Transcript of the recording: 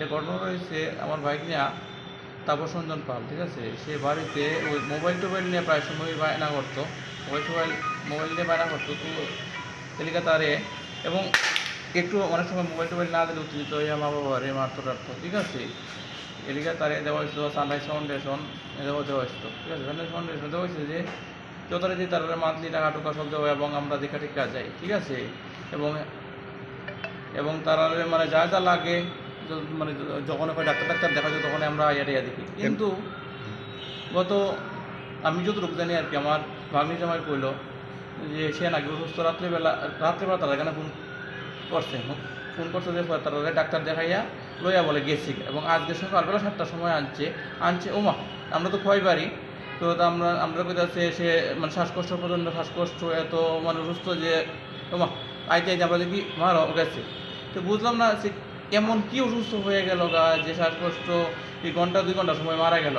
যে ঘটনা রয়েছে, আমার বাইক নিয়ে তাপস রঞ্জন পাল, ঠিক আছে? সে বাড়িতে ওই মোবাইল টোবাইল নিয়ে প্রায় সময় বায়না করতো। মোবাইল টোবাইল মোবাইল নিয়ে বায়না করতো, তো এলাকা তারে এবং একটু অনেক সময় মোবাইল টোবাইল না দিলে উত্তেজিত হয়ে মা বাবা রে মারতো, টারতো, ঠিক আছে? এলাকা তারে দেওয়া হয়েছিল সানরাইজ ফাউন্ডেশন দেওয়া দেওয়া হয়েছিল, ঠিক আছে? সানরাইজ ফাউন্ডেশন দেওয়া হয়েছে যে যতটা যে তারা মান্থলি টাকা টুকা সব দেওয়া এবং আমরা দেখা টেকা যাই, ঠিক আছে? এবং এবং তারা মানে যা যা লাগে মানে যখন ওখানে ডাক্তার ডাক্তার দেখা যায় তখন আমরা টিয়া দেখি কিন্তু গত আমি যতটুকু জানি আর কি আমার ভাগ্নি জামাই কইলো যে সে নাকি অসুস্থ রাত্রিবেলা রাত্রিবেলা তারা এখানে ফোন করছে। ফোন করছে যে তারা ডাক্তার দেখাইয়া লইয়া বলে গেছি। এবং আজকে সকালবেলা সাতটার সময় আনছে আনছে ওমা আমরা তো খোয়াই বাড়ি তো আমরা আমরা কোথাচ্ছে সে মানে শ্বাসকষ্ট প্রচণ্ড শ্বাসকষ্ট এত মানে অসুস্থ যে ওমা আইতে আইতে আমরা দেখি মারা গেছে। তো বুঝলাম না সে এমন কি অসুস্থ হয়ে গেল গা? যে শ্বাসকষ্ট ঘণ্টা দুই ঘণ্টা সময় মারা গেল।